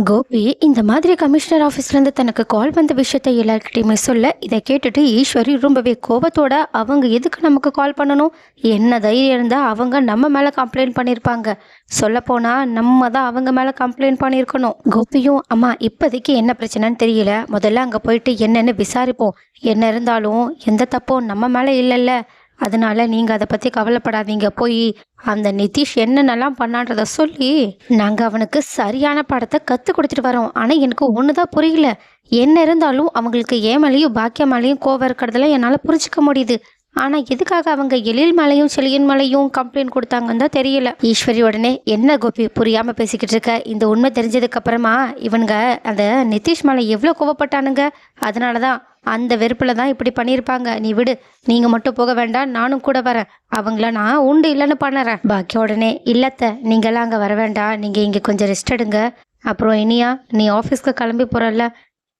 கோபி இந்த மாதிரி கமிஷனர் ஆஃபீஸ்லேருந்து தனக்கு கால் வந்த விஷயத்த எல்லாருக்கிட்டையுமே சொல்ல இதை கேட்டுட்டு ஈஸ்வரி ரொம்பவே கோபத்தோட அவங்க எதுக்கு நமக்கு கால் பண்ணணும்? என்ன தைரியம் இருந்தால் அவங்க நம்ம மேலே கம்ப்ளைண்ட் பண்ணியிருப்பாங்க சொல்லப்போனால் நம்ம தான் அவங்க மேலே கம்ப்ளைண்ட் பண்ணியிருக்கணும் கோபியும் அம்மா இப்போதைக்கு என்ன பிரச்சனைன்னு தெரியல. முதல்ல அங்கே போயிட்டு என்னென்னு விசாரிப்போம். என்ன இருந்தாலும் எந்த தப்பும் நம்ம மேலே இல்லைல்ல. அதனால நீங்கள் அதை பற்றி கவலைப்படாதீங்க. போய் அந்த நிதிஷ் என்னென்னலாம் பண்ணான்றத சொல்லி நாங்கள் அவனுக்கு சரியான படத்தை கற்றுக் கொடுத்துட்டு வரோம். ஆனால் எனக்கு ஒன்று தான் புரியல. என்ன இருந்தாலும் அவங்களுக்கு ஏன் மேலேயும் மேலேயும் கோவம் இருக்கிறதுல என்னால் புரிஞ்சுக்க முடியுது. ஆனால் எதுக்காக அவங்க எழில் மலையும் செழியன் மலையும் கம்ப்ளைண்ட் கொடுத்தாங்கன்னு தான் தெரியல. ஈஸ்வரி உடனே என்ன கோபி புரியாமல் பேசிக்கிட்டு இருக்க? இந்த உண்மை தெரிஞ்சதுக்கப்புறமா இவனுங்க அந்த நிதிஷ் மலை எவ்வளோ கோவப்பட்டானுங்க? அதனால தான் அந்த வெறுப்பில் தான் இப்படி பண்ணியிருப்பாங்க. நீ விடு நீங்கள் மட்டும் போக வேண்டாம் நானும் கூட வரேன். அவங்கள நான் உண்டு இல்லைன்னு பண்ணுறேன். பாக்கி உடனே இல்லத்த நீங்களாம் அங்கே வர வேண்டாம். நீங்கள் இங்கே கொஞ்சம் ரெஸ்ட் எடுங்க. அப்புறம் இனியா நீ ஆஃபீஸ்க்கு கிளம்பி போகிறல்ல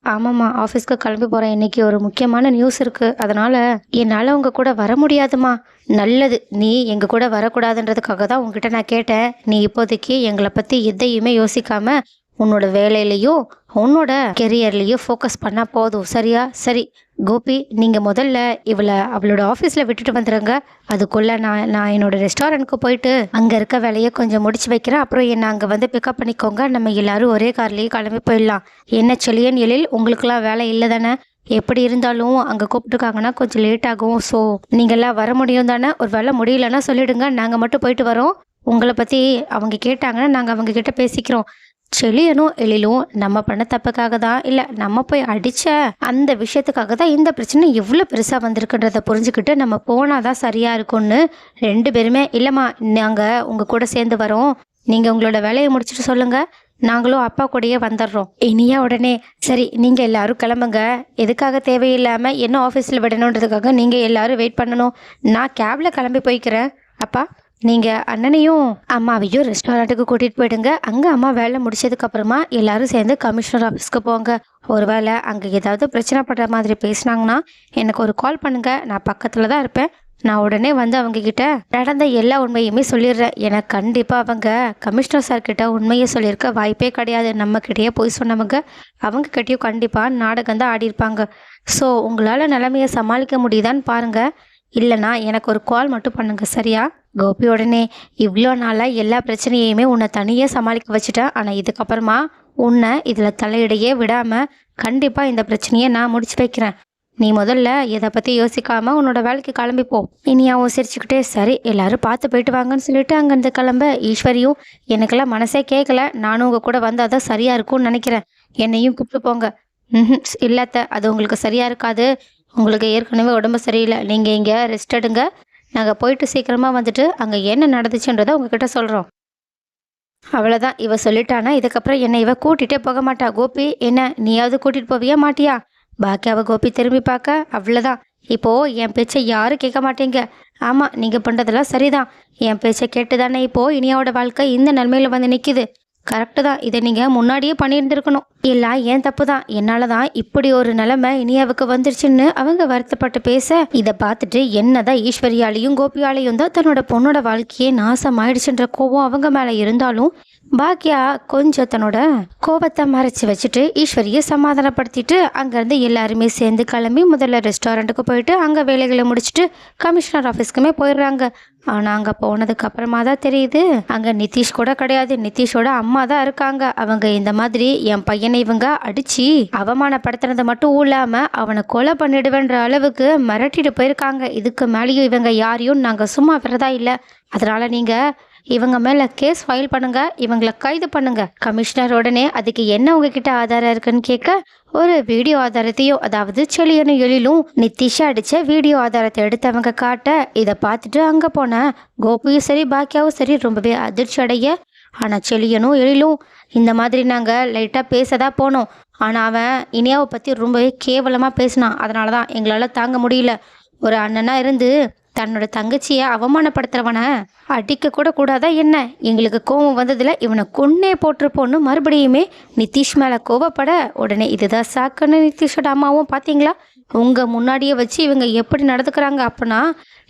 ஆமாம்மா ஆஃபீஸ்க்கு கிளம்பி போகிறேன் இன்னைக்கு ஒரு முக்கியமான நியூஸ் இருக்குது அதனால் என்னால் உங்கள் கூட வர முடியாதுமா நல்லது நீ எங்கள் கூட வரக்கூடாதுன்றதுக்காக தான் உங்ககிட்ட நான் கேட்டேன். நீ இப்போதைக்கு எங்களை பற்றி எதையுமே யோசிக்காமல் உன்னோட வேலையிலையும் உன்னோட கெரியர்லேயும் ஃபோக்கஸ் பண்ணால் போதும். சரியா? சரி கோபி நீங்கள் முதல்ல இவளை அவளோட ஆஃபீஸில் விட்டுட்டு வந்துடுங்க அதுக்குள்ளே நான் நான் என்னோட ரெஸ்டாரண்ட்க்கு போயிட்டு அங்கே இருக்க வேலையை கொஞ்சம் முடிச்சு வைக்கிறேன். அப்புறம் என்னை அங்கே வந்து பிக்கப் பண்ணிக்கோங்க. நம்ம எல்லாரும் ஒரே கார்லேயே கிளம்பி போயிடலாம். என்ன செளியன் எழில் உங்களுக்கெல்லாம் வேலை இல்லை தானே? எப்படி இருந்தாலும் அங்கே கூப்பிட்டுருக்காங்கன்னா கொஞ்சம் லேட் ஆகும். ஸோ நீங்கள்லாம் வர முடியும் தானே? ஒரு வேலை முடியலன்னா சொல்லிவிடுங்க நாங்கள் மட்டும் போயிட்டு வரோம். உங்களை பற்றி அவங்க கேட்டாங்கன்னா நாங்கள் அவங்க கிட்ட பேசிக்கிறோம். செளியனும் எழிலும் நம்ம பண்ண தப்புக்காக தான்? இல்லை நம்ம போய் அடித்த அந்த விஷயத்துக்காக தான் இந்த பிரச்சனை எவ்வளோ பெருசாக வந்திருக்குன்றத புரிஞ்சுக்கிட்டு நம்ம போனால் தான் சரியாக இருக்கும்னு ரெண்டு பேருமே இல்லைம்மா நாங்கள் உங்கள் கூட சேர்ந்து வரோம். நீங்கள் உங்களோட வேலையை முடிச்சுட்டு சொல்லுங்கள் நாங்களும் அப்பா கூடயே வந்துடுறோம். இனியா உடனே சரி நீங்கள் எல்லாரும் கிளம்புங்க. எதுக்காக தேவையில்லாமல் என்ன ஆஃபீஸில் விடணுன்றதுக்காக நீங்கள் எல்லாரும் வெயிட் பண்ணணும். நான் கேபில் கிளம்பி போய்க்கிறேன். அப்பா? நீங்கள் அண்ணனையும் அம்மாவையும் ரெஸ்டாரண்ட்டுக்கு கூட்டிகிட்டு போயிடுங்க. அங்கே அம்மா வேலை முடிச்சதுக்கு அப்புறமா எல்லாரும் சேர்ந்து கமிஷனர் ஆஃபீஸ்க்கு போங்க. ஒருவேளை அங்கே ஏதாவது பிரச்சனை படுற மாதிரி பேசினாங்கன்னா எனக்கு ஒரு கால் பண்ணுங்க. நான் பக்கத்தில் தான் இருப்பேன். நான் உடனே வந்து அவங்க கிட்ட நடந்த எல்லா உண்மையுமே சொல்லிடுறேன். எனக்கு கண்டிப்பாக அவங்க கமிஷனர் சார் கிட்ட உண்மையை சொல்லியிருக்க வாய்ப்பே கிடையாது. நம்ம கிட்டேயே போய் சொன்னவங்க அவங்க கிட்டேயும் கண்டிப்பாக நாடகம் தான் ஆடியிருப்பாங்க ஸோ உங்களால் நிலைமையை சமாளிக்க முடியுதான்னு பாருங்கள் இல்லைனா எனக்கு ஒரு கால் மட்டும் பண்ணுங்க சரியா? கோபி உடனே இவ்வளோ நாளாக எல்லா பிரச்சனையுமே உன்னை தனியாக சமாளிக்க வச்சுட்டேன். ஆனால் இதுக்கப்புறமா உன்னை இதில் தலையிடையே விடாமல் கண்டிப்பாக இந்த பிரச்சனையை நான் முடிச்சு வைக்கிறேன். நீ முதல்ல இதை பற்றி யோசிக்காமல் உன்னோட வேலைக்கு கிளம்பி போ. இனியாவும் சிரிச்சுக்கிட்டே சரி எல்லாரும் பார்த்து போயிட்டு வாங்கன்னு சொல்லிட்டு அங்கேருந்து கிளம்ப. ஈஸ்வரியும் எனக்கெல்லாம் மனசே கேட்கல நானும் உங்கள் கூட வந்தால் தான் சரியாக இருக்கும்னு நினைக்கிறேன். என்னையும் கூப்பிட்டு போங்க. ம் இல்லாத்த அது உங்களுக்கு சரியாக இருக்காது. உங்களுக்கு ஏற்கனவே உடம்பு சரியில்லை. நீங்கள் இங்கே ரெஸ்ட் எடுங்க. நாங்கள் போயிட்டு சீக்கிரமாக வந்துட்டு அங்கே என்ன நடந்துச்சுன்றதை உங்ககிட்ட சொல்கிறோம் அவ்வளோதான் இவ சொல்லிட்டானா? இதுக்கப்புறம் என்னை இவ கூட்டிகிட்டே போக மாட்டா. கோபி என்ன நீயாவது கூட்டிகிட்டு போவியா மாட்டியா? பாக்கி அவள் கோபி திரும்பி பார்க்க அவ்வளோதான் இப்போது என் பேச்சை யாரும் கேட்க மாட்டீங்க. ஆமாம் நீங்கள் பண்ணுறதெல்லாம் சரிதான். என் பேச்சை கேட்டு தானே இப்போது இனியாவோட வாழ்க்கை இந்த நிலமையில் வந்து நிற்கிது கரெக்டு தான். இதை நீங்கள் முன்னாடியே பண்ணியிருந்துருக்கணும். இல்லை ஏன் தப்பு தான்? என்னால் தான் இப்படி ஒரு நிலைமை இனியாவுக்கு வந்துருச்சுன்னு அவங்க வருத்தப்பட்டு பேச இதை பார்த்துட்டு என்னதான் ஈஸ்வரியாலையும் கோபியாலையும் தான் தன்னோட பொண்ணோட வாழ்க்கையே நாசம் ஆயிடுச்சுன்ற கோபம் அவங்க மேலே இருந்தாலும் பாக்யா கொஞ்சம் தன்னோட கோபத்தை மறைச்சி வச்சுட்டு ஈஸ்வரியை சமாதானப்படுத்திட்டு அங்கேருந்து எல்லாருமே சேர்ந்து கிளம்பி முதல்ல ரெஸ்டாரண்ட்டுக்கு போயிட்டு அங்கே வேலைகளை முடிச்சுட்டு கமிஷனர் ஆஃபீஸ்க்குமே போயிடுறாங்க. ஆனால் அங்கே போனதுக்கு அப்புறமா தான் தெரியுது அங்கே நிதிஷ் கூட கிடையாது. நிதிஷோட அம்மா தான் இருக்காங்க. அவங்க இந்த மாதிரி என் பையனை இவங்க அடித்து அவமானப்படுத்துனது மட்டும் இல்லாமல் அவனை கொலை பண்ணிடுவேன்ற அளவுக்கு மிரட்டிட்டு போயிருக்காங்க. இதுக்கு மேலேயும் இவங்க யாரையும் நாங்கள் சும்மா விரதா இல்லை. அதனால் நீங்கள் இவங்க மேலே கேஸ் ஃபைல் பண்ணுங்க. இவங்களை கைது பண்ணுங்க. கமிஷனர் உடனே அதுக்கு என்ன உங்ககிட்ட ஆதாரம் இருக்குன்னு கேட்க ஒரு வீடியோ ஆதாரத்தையும் அதாவது செளியனும் எழிலும் நித்திஷா அடித்த வீடியோ ஆதாரத்தை எடுத்தவங்க காட்ட இதை பார்த்துட்டு அங்கே போன. கோபியும் சரி பாக்கியாவும் சரி ரொம்பவே அதிர்ச்சி அடைய. ஆனால் செளியனும் எழிலும் இந்த மாதிரி நாங்கள் லைட்டாக பேச தான் போனோம். ஆனால் அவன் இனியாவை பற்றி ரொம்பவே கேவலமாக பேசினான். அதனால தான் எங்களால் தாங்க முடியல. ஒரு அண்ணனாக இருந்து தன்னோட தங்கச்சியை அவமானப்படுத்துறவன? அடிக்க கூட கூடாதா என்ன? எங்களுக்கு கோவம் வந்ததில் இவனை கொன்னே போட்டிருப்போன்னு மறுபடியுமே நிதிஷ் மேலே கோவப்பட உடனே இதுதான் சாக்குன்னு நிதிஷோட அம்மாவும் பார்த்தீங்களா உங்கள் முன்னாடியே வச்சு இவங்க எப்படி நடந்துக்கிறாங்க அப்படின்னா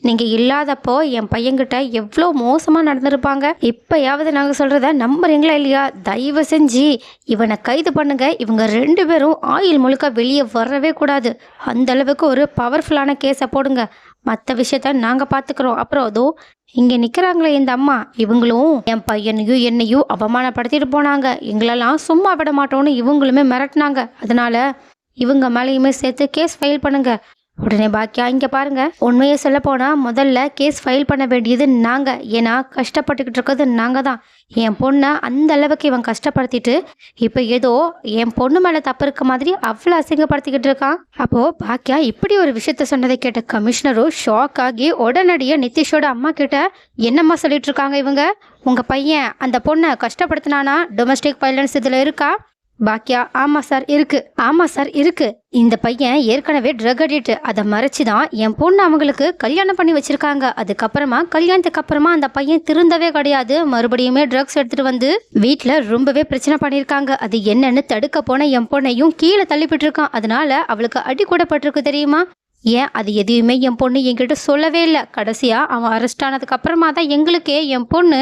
நீங்கள் இல்லாதப்போ என் பையன்கிட்ட எவ்வளோ மோசமாக நடந்திருப்பாங்க? இப்போயாவது நாங்கள் சொல்கிறத நம்புறீங்களா இல்லையா? தயவு செஞ்சு இவனை கைது பண்ணுங்க. இவங்க ரெண்டு பேரும் ஆயில் முழுக்க வெளியே வரவே கூடாது. அந்த அளவுக்கு ஒரு பவர்ஃபுல்லான கேஸை போடுங்க. மற்ற விஷயத்த நாங்கள் பார்த்துக்குறோம் அப்புறம் அதோ இங்கே நிற்கிறாங்களே இந்த அம்மா. இவங்களும் என் பையனையும் என்னையும் அவமானப்படுத்திட்டு போனாங்க. எங்களெல்லாம் சும்மா விட மாட்டோம்னு இவங்களுமே மிரட்டினாங்க. அதனால இவங்க மேலேயுமே சேர்த்து கேஸ் ஃபைல் பண்ணுங்க. உடனே பாக்கியா இங்கே பாருங்க. உண்மையை சொல்ல போனால் முதல்ல கேஸ் ஃபைல் பண்ண வேண்டியது நாங்கள் ஏன்னா கஷ்டப்பட்டுக்கிட்டு இருக்கிறது நாங்கள் தான். என் பொண்ணை அந்த அளவுக்கு இவன் கஷ்டப்படுத்திட்டு இப்போ ஏதோ என் பொண்ணு மேலே தப்பு இருக்க மாதிரி அவ்வளோ அசிங்கப்படுத்திக்கிட்டு இருக்கான். அப்போது பாக்கியா இப்படி ஒரு விஷயத்த சொன்னதை கேட்ட கமிஷனரும் ஷாக் ஆகி உடனடியாக நிதிஷோட அம்மா கிட்ட என்னம்மா சொல்லிட்டு இருக்காங்க இவங்க? உங்கள் பையன் அந்த பொண்ணை கஷ்டப்படுத்தினானா? டொமஸ்டிக் வயலன்ஸ் இதில் இருக்கா? பாக்கியா ஆமா சார் இருக்கு. ஆமா சார் இருக்கு. இந்த பையன் ஏற்கனவே ட்ரக் அடிக்ட் அதை மறைச்சு தான் என் பொண்ணு அவங்களுக்கு கல்யாணம் பண்ணி வச்சிருக்காங்க. அதுக்கப்புறமா கல்யாணத்துக்கு அப்புறமா அந்த பையன் திருந்தவே கிடையாது. மறுபடியுமே ட்ரக்ஸ் எடுத்துட்டு வந்து வீட்டில் ரொம்பவே பிரச்சனை பண்ணியிருக்காங்க. அது என்னன்னு தடுக்க போன என் பொண்ணையும் கீழே தள்ளிவிட்டு இருக்கான் அதனால அவளுக்கு அடி கூட பட்டிருக்கு தெரியுமா? ஏன்? அது எதையுமே என் பொண்ணு என்கிட்ட சொல்லவே இல்லை. கடைசியாக அவன் அரெஸ்ட் ஆனதுக்கு அப்புறமா தான் எங்களுக்கே என் பொண்ணு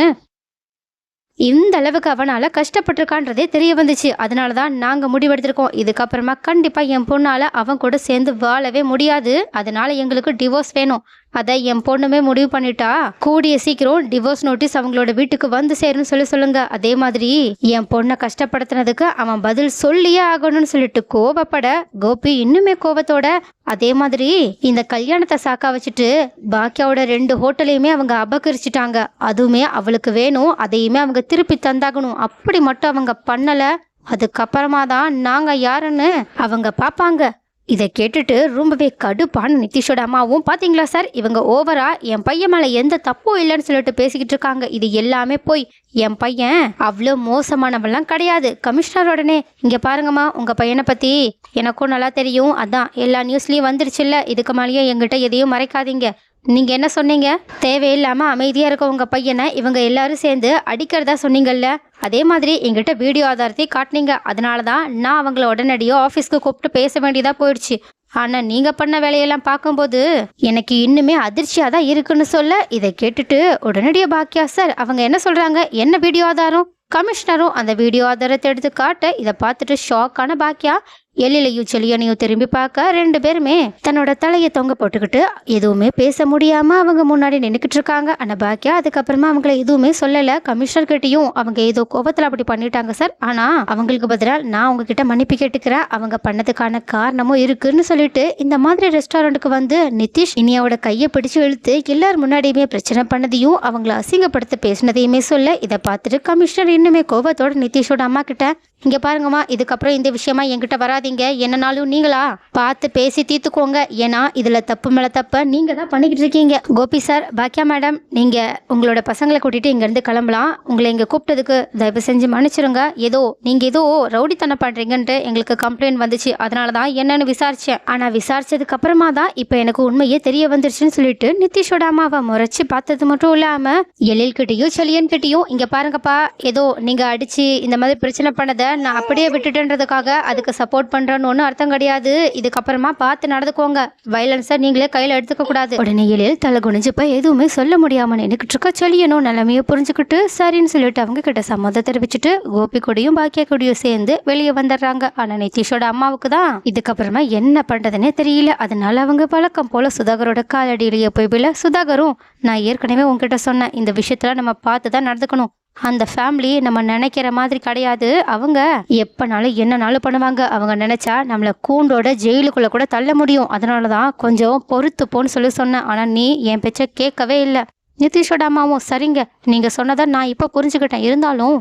இந்த அளவுக்கு அவனால் கஷ்டப்பட்டிருக்கான்றதே தெரிய வந்துச்சு. அதனால தான் நாங்கள் முடிவெடுத்திருக்கோம். இதுக்கப்புறமா கண்டிப்பாக என் பொண்ணால் அவன் கூட சேர்ந்து வாழவே முடியாது. அதனால எங்களுக்கு டிவோர்ஸ் வேணும். அதை என் பொண்ணுமே முடிவு பண்ணிட்டா? கூடிய சீக்கிரம் டிவோர்ஸ் நோட்டீஸ் அவங்களோட வீட்டுக்கு வந்து சேரும்னு சொல்லி சொல்லுங்க. அதே மாதிரி என் பொண்ணை கஷ்டப்படுத்தினதுக்கு அவன் பதில் சொல்லியே ஆகணும்னு சொல்லிட்டு கோவப்பட கோபி இன்னுமே கோவத்தோட அதே மாதிரி இந்த கல்யாணத்தை சாக்கா வச்சுட்டு பாக்கியாவோட ரெண்டு ஹோட்டலையுமே அவங்க அபகரிச்சிட்டாங்க. அதுவுமே அவளுக்கு வேணும் அதையுமே அவங்க திருப்பி தந்தாகணும். அப்படி மட்டும் அவங்க பண்ணல. அதுக்கப்புறமா தான் நாங்க யாருன்னு அவங்க பாப்பாங்க இதை கேட்டுட்டு ரொம்பவே கடுப்பான நிதிஷோட அம்மாவும் பார்த்தீங்களா சார்? இவங்க ஓவரா என் பையன் மேலே எந்த தப்பும் இல்லைன்னு சொல்லிட்டு பேசிக்கிட்டு இருக்காங்க. இது எல்லாமே போய் என் பையன் அவ்வளோ மோசமானவெல்லாம் கிடையாது. கமிஷனர் உடனே பாருங்கம்மா உங்கள் பையனை பற்றி எனக்கும் நல்லா தெரியும். அதான் எல்லா நியூஸ்லேயும் வந்துருச்சுல்ல. இதுக்கு மேலேயும் எங்கிட்ட எதையும் மறைக்காதீங்க. நீங்கள் என்ன சொன்னீங்க? தேவையில்லாமல் அமைதியாக இருக்க உங்கள் பையனை இவங்க எல்லாரும் சேர்ந்து அடிக்கிறதா சொன்னீங்கல்ல? அதே மாதிரி எங்கிட்ட வீடியோ ஆதாரத்தை காட்டினீங்க. அதனால தான் நான் அவங்கள உடனடியாக ஆஃபீஸ்க்கு கூப்பிட்டு பேச வேண்டியதாக போயிடுச்சு. ஆனால் நீங்கள் பண்ண வேலையெல்லாம் பார்க்கும்போது எனக்கு இன்னுமே அதிர்ச்சியாக தான் இருக்குன்னு சொல்ல இதை கேட்டுட்டு உடனடியாக பாக்கியா சார். அவங்க என்ன சொல்கிறாங்க என்ன வீடியோ ஆதாரம்? கமிஷனரும் அந்த வீடியோ ஆதாரத்தை எடுத்து காட்ட இதை பார்த்துட்டு ஷாக்கான பாக்கியா? எழிலையும் செலியனையும் திரும்பி பார்க்க ரெண்டு பேருமே தன்னோட தலையை தொங்க போட்டுக்கிட்டு எதுவுமே பேச முடியாம அவங்க முன்னாடி நின்றுக்கிட்டு இருக்காங்க. ஆனா பாக்கியா அதுக்கப்புறமா அவங்கள எதுவுமே சொல்லல. கமிஷனர்கிட்டையும் அவங்க ஏதோ கோபத்துல அப்படி பண்ணிட்டாங்க சார். ஆனா அவங்களுக்கு பதிலாக நான் உங்ககிட்ட மன்னிப்பு கேட்டுக்கிறேன். அவங்க பண்ணதுக்கான காரணமும் இருக்குன்னு சொல்லிட்டு இந்த மாதிரி ரெஸ்டாரண்ட்டுக்கு வந்து நிதிஷ் இனியாவோட கையை பிடிச்சு இழுத்து எல்லார் முன்னாடியுமே பிரச்சனை பண்ணதையும் அவங்கள அசிங்கப்படுத்த பேசினதையுமே சொல்ல இதை பார்த்துட்டு கமிஷனர் இன்னுமே கோபத்தோட நிதிஷோட அம்மா கிட்ட இங்கே பாருங்கம்மா இதுக்கப்புறம் இந்த விஷயமா என்கிட்ட வராதீங்க. என்னனாலும் நீங்களா பார்த்து பேசி தீர்த்துக்கோங்க. ஏன்னா இதில் தப்பு மேலே தப்ப நீங்கள் தான் பண்ணிக்கிட்டு இருக்கீங்க. கோபி சார் பாக்கியா மேடம் நீங்கள் உங்களோட பசங்களை கூட்டிகிட்டு இங்கேருந்து கிளம்பலாம். உங்களை இங்கே கூப்பிட்டதுக்கு தயவு செஞ்சு மன்னிச்சிருங்க. ஏதோ நீங்கள் ஏதோ ரவுடித்தனம் பண்ணுறீங்கன்ட்டு எங்களுக்கு கம்ப்ளைண்ட் வந்துச்சு. அதனால தான் என்னன்னு விசாரித்தேன் ஆனால் விசாரிச்சதுக்கு அப்புறமா தான் இப்போ எனக்கு உண்மையே தெரிய வந்துருச்சுன்னு சொல்லிட்டு நிதிஷோட அம்மாவை முறைச்சி பார்த்தது மட்டும் இல்லாமல் எழில்கிட்டையும் செலியன்கிட்டையும் இங்கே பாருங்கப்பா ஏதோ நீங்கள் அடித்து இந்த மாதிரி பிரச்சனை பண்ணதை நான் அப்படியே விட்டுட்டேன்றதுக்காக அதுக்கு சப்போர்ட் பண்றேன்னு ஒன்றும் அர்த்தம் கிடையாது. இதுக்கப்புறமா பார்த்து நடந்துக்கோங்க. வயலன்ஸை நீங்களே கையில் எடுத்துக்க கூடாது. உடனே எழில் தலை குனிஞ்சு போய் எதுவுமே சொல்ல முடியாம நினைக்கிட்டு இருக்க சொல்லியணும் நிலைமையை புரிஞ்சுக்கிட்டு சரின்னு சொல்லிட்டு அவங்க கிட்ட சம்மதம் தெரிவிச்சுட்டு கோபி கொடியும் பாக்கிய கொடியும் சேர்ந்து வெளியே வந்துடுறாங்க. ஆனா நிதிஷோட அம்மாவுக்கு தான் இதுக்கப்புறமா என்ன பண்றதுன்னே தெரியல. அதனால அவங்க பழக்கம் போல சுதாகரோட காலடியிலேயே போய் விழ. சுதாகரும் நான் ஏற்கனவே உங்ககிட்ட சொன்னேன். இந்த விஷயத்தெல்லாம் நம்ம பார்த்து தான் நடந்துக்கணும். அந்த ஃபேமிலி நம்ம நினைக்கிற மாதிரி கிடையாது. அவங்க எப்போனாலும் என்னனாலும் பண்ணுவாங்க. அவங்க நினச்சா நம்மளை கூண்டோட ஜெயிலுக்குள்ளே கூட தள்ள முடியும். அதனால தான் கொஞ்சம் பொறுத்து போன்னு சொல்லி சொன்னேன். ஆனால் நீ என் பேச்சை கேட்கவே இல்லை. நிதிஷோட அம்மாவும் சரிங்க. நீங்கள் சொன்னதை நான் இப்போ புரிஞ்சுக்கிட்டேன். இருந்தாலும்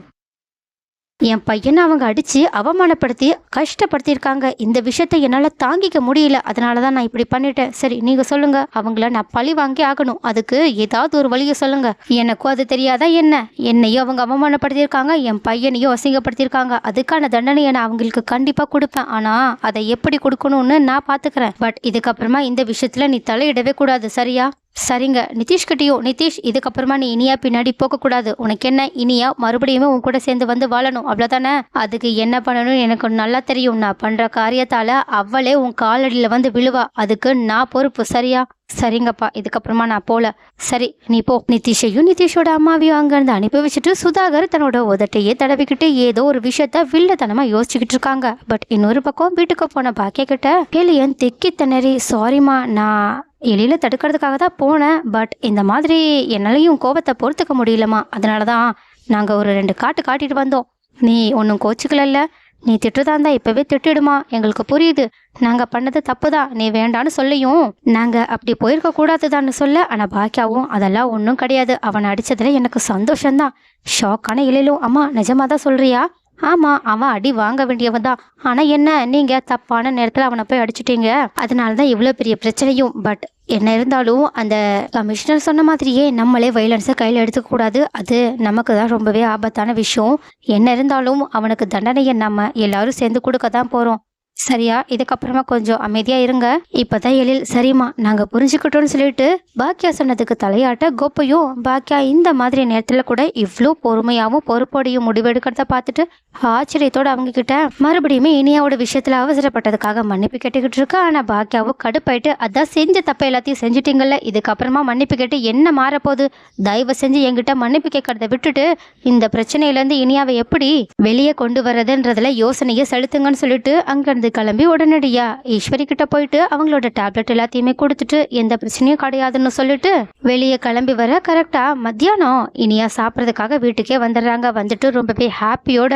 என் பையனை அவங்க அடித்து அவமானப்படுத்தி கஷ்டப்படுத்தியிருக்காங்க. இந்த விஷயத்த என்னால் தாங்கிக்க முடியல. அதனால தான் நான் இப்படி பண்ணிட்டேன். சரி நீங்கள் சொல்லுங்கள் அவங்கள நான் பழி வாங்கி ஆகணும். அதுக்கு ஏதாவது ஒரு வழியை சொல்லுங்கள் எனக்கும் அது தெரியாதா என்ன? என்னையும் அவங்க அவமானப்படுத்தியிருக்காங்க. என் பையனையும் அசிங்கப்படுத்தியிருக்காங்க. அதுக்கான தண்டனையை நான் அவங்களுக்கு கண்டிப்பாக கொடுப்பேன். ஆனால் அதை எப்படி கொடுக்கணும்னு நான் பார்த்துக்கிறேன் பட் இதுக்கப்புறமா இந்த விஷயத்தில் நீ தலையிடவே கூடாது. சரியா? சரிங்க. நிதிஷ்கிட்டையும் நிதிஷ் இதுக்கப்புறமா நீ இனியா பின்னாடி போகக்கூடாது. உனக்கு என்ன இனியா மறுபடியும் உன் கூட சேர்ந்து வந்து வாழணும். அவ்வளோதானே அதுக்கு என்ன பண்ணணும்னு எனக்கு நல்லா தெரியும். நான் பண்ணுற காரியத்தால் அவளே உன் காலடியில் வந்து விழுவா. அதுக்கு நான் பொறுப்பு. சரியா? சரிங்கப்பா. இதுக்கப்புறமா நான் போல. சரி நீ போ. நிதிஷையும் நிதிஷோட அம்மாவையும் அங்கேருந்து அனுப்பி வச்சுட்டு சுதாகர் தன்னோட உதட்டையே தடவிக்கிட்டு ஏதோ ஒரு விஷயத்த வில்லத்தனமா யோசிச்சுக்கிட்டு இருக்காங்க. பட் இன்னொரு பக்கம் வீட்டுக்கு போன பாக்கிய கிட்ட கேளியன் திக்கி திணறி சாரிம்மா நான் எலியில தடுக்கிறதுக்காக தான் போனேன். பட் இந்த மாதிரி என்னாலையும் கோபத்தை பொறுத்துக்க முடியலம்மா. அதனால தான் நாங்கள் ஒரு ரெண்டு காட்டு காட்டிட்டு வந்தோம். நீ ஒன்றும் கோச்சிக்கலல்ல. நீ திட்டுறதா இருந்தா இப்பவே திட்டிடுமா. எங்களுக்கு புரியுது. நாங்க பண்ணது தப்பு தான் நீ வேண்டான்னு சொல்லியும். நாங்க அப்படி போயிருக்க கூடாதுதான்னு சொல்ல ஆனா பாக்கியாவும் அதெல்லாம் ஒன்றும் கிடையாது. அவனை அடிச்சதுல எனக்கு சந்தோஷம்தான். ஷாக்கான இலையிலும் அம்மா நிஜமா தான் சொல்றியா? ஆமாம் அவன் அடி வாங்க வேண்டியவன் தான். ஆனால் என்ன நீங்கள் தப்பான நேரத்தில் அவனை போய் அடிச்சிட்டீங்க. அதனால தான் இவ்வளோ பெரிய பிரச்சனையும். பட் என்ன இருந்தாலும் அந்த கமிஷனர் சொன்ன மாதிரியே நம்மளே வைலன்ஸை கையில் எடுத்துக்கூடாது அது நமக்கு தான் ரொம்பவே ஆபத்தான விஷயம். என்ன இருந்தாலும் அவனுக்கு தண்டனையை நம்ம எல்லாரும் சேர்ந்து கொடுக்க தான் போகிறோம் சரியா? இதுக்கப்புறமா கொஞ்சம் அமைதியாக இருங்க. இப்போதான் எழில் சரிம்மா நாங்கள் புரிஞ்சுக்கிட்டோம்னு சொல்லிட்டு பாக்கியா சொன்னதுக்கு தலையாட்ட கோப்பையும் பாக்கியா இந்த மாதிரி நேரத்தில் கூட இவ்வளோ பொறுமையாகவும் பொறுப்போடையும் முடிவெடுக்கிறத பார்த்துட்டு ஆச்சரியத்தோடு அவங்க கிட்ட மறுபடியுமே இனியாவோட விஷயத்தில் அவசரப்பட்டதுக்காக மன்னிப்பு கேட்டுக்கிட்டு இருக்கா? ஆனால் பாக்கியாவும் கடுப்பாயிட்டு அதான் செஞ்ச தப்பை எல்லாத்தையும் செஞ்சுட்டீங்கல்ல இதுக்கப்புறமா மன்னிப்பு கேட்டு என்ன மாறப்போகுது? தயவு செஞ்சு என்கிட்ட மன்னிப்பு கேட்கறத விட்டுட்டு இந்த பிரச்சனையிலேருந்து இனியாவை எப்படி வெளியே கொண்டு வர்றதுன்றதுல யோசனையை செலுத்துங்கன்னு சொல்லிட்டு அங்கேருந்து கிளம்பி உடனடியா ஈஸ்வரி கிட்ட போயிட்டு அவங்களோட டேப்லெட் எல்லாத்தையுமே கொடுத்துட்டு எந்த பிரச்சனையும் கிடையாதுன்னு சொல்லிட்டு வெளியே கிளம்பி வர கரெக்டா மத்தியானம் இனியா சாப்பிட்றதுக்காக வீட்டுக்கே வந்துடுறாங்க. வந்துட்டு ரொம்பவே ஹாப்பியோட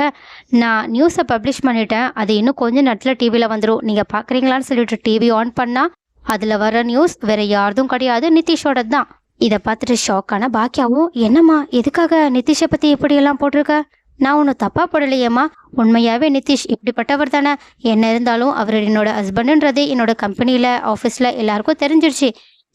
நான் நியூஸை பப்ளிஷ் பண்ணிட்டேன். அது இன்னும் கொஞ்சம் நேரத்தில் டிவியில் வந்துடும் நீங்கள் பார்க்குறீங்களான்னு சொல்லிட்டு டிவி ஆன் பண்ணால் அதில் வர நியூஸ் வேற யாரதும் கிடையாது. நிதிஷோட தான். இதை பார்த்துட்டு ஷாக்கான பாக்கியாவும் என்னம்மா எதுக்காக நிதிஷை பற்றி இப்படியெல்லாம் போட்டிருக்க? நான் ஒன்றும் தப்பாக போடலையேம்மா? உண்மையாகவே நிதிஷ் இப்படிப்பட்டவர் தானே. என்ன இருந்தாலும் அவர் என்னோட ஹஸ்பண்டுன்றது என்னோட கம்பெனியில் ஆஃபீஸில் எல்லாருக்கும் தெரிஞ்சிருச்சு.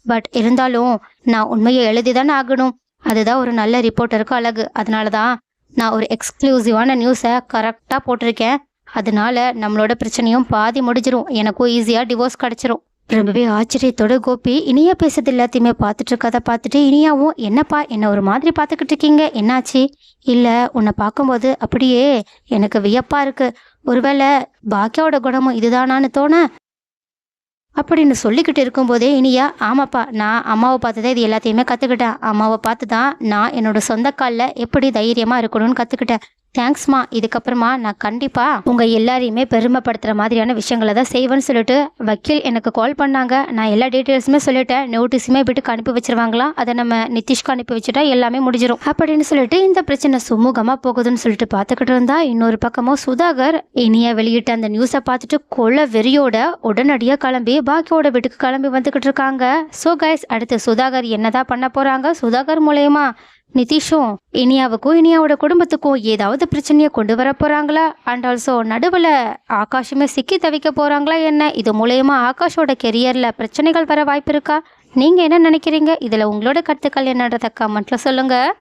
பட் இருந்தாலும் நான் உண்மையை எழுதி தானே ஆகணும். அதுதான் ஒரு நல்ல ரிப்போர்ட்டருக்கு அழகு. அதனால தான் நான் ஒரு எக்ஸ்க்ளூசிவான நியூஸை கரெக்டாக போட்டிருக்கேன். அதனால நம்மளோட பிரச்சனையும் பாதி முடிஞ்சிரும். எனக்கும் ஈஸியாக டிவோர்ஸ் கிடச்சிரும். ரொம்பவே ஆச்சரியத்தோட கோபி இனியா பேசுறது எல்லாத்தையுமே பார்த்துட்டு இருக்கதை பார்த்துட்டு இனியாவும் என்னப்பா என்ன ஒரு மாதிரி பார்த்துக்கிட்டு இருக்கீங்க? என்னாச்சு? இல்லை உன்னை பார்க்கும்போது அப்படியே எனக்கு வியப்பா இருக்கு. ஒருவேளை பாக்கியாவோட குணமும் இதுதானான்னு தோண? அப்படின்னு சொல்லிக்கிட்டு இருக்கும்போதே இனியா ஆமாப்பா நான் அம்மாவை பார்த்து தான் இது எல்லாத்தையுமே கற்றுக்கிட்டேன் அம்மாவை பார்த்து தான் நான் என்னோட சொந்த காலில் எப்படி தைரியமாக இருக்கணும்னு கற்றுக்கிட்டேன் தேங்க்ஸ்மா இதுக்கப்புறமா நான் கண்டிப்பாக உங்கள் எல்லாரையுமே பெருமைப்படுத்துகிற மாதிரியான விஷயங்களை தான் செய்வேன்னு சொல்லிட்டு வக்கீல் எனக்கு கால் பண்ணாங்க. நான் எல்லா டீட்டெயில்ஸுமே சொல்லிட்டேன். நோட்டீஸுமே வீட்டுக்கு அனுப்பி வச்சிருவாங்களா? அதை நம்ம நிதிஷ்க்கு அனுப்பி வச்சுட்டா எல்லாமே முடிஞ்சிடும் அப்படின்னு சொல்லிட்டு இந்த பிரச்சனை சுமூகமாக போகுதுன்னு சொல்லிட்டு பார்த்துக்கிட்டு இருந்தா இன்னொரு பக்கமும் சுதாகர் இனியா வெளியிட்ட அந்த நியூஸை பார்த்துட்டு கொள்ள வெறியோட உடனடியாக கிளம்பி பாக்கியோட வீட்டுக்கு கிளம்பி வந்துக்கிட்டு இருக்காங்க. ஸோ கைஸ் அடுத்து சுதாகர் என்னதான் பண்ண போகிறாங்க சுதாகர் மூலயமா நிதிஷும் இனியாவுக்கும் இனியாவோட குடும்பத்துக்கும் ஏதாவது பிரச்சனையை கொண்டு வர போகிறாங்களா அண்ட் ஆல்சோ நடுவில் ஆகாஷுமே சிக்கி தவிக்க போகிறாங்களா என்ன? இது மூலயமா ஆகாஷோட கெரியரில் பிரச்சனைகள் வர வாய்ப்பு இருக்கா? நீங்கள் என்ன நினைக்கிறீங்க? இதில் உங்களோட கருத்துக்கள் என்னன்றதை கமெண்ட்டில் சொல்லுங்கள்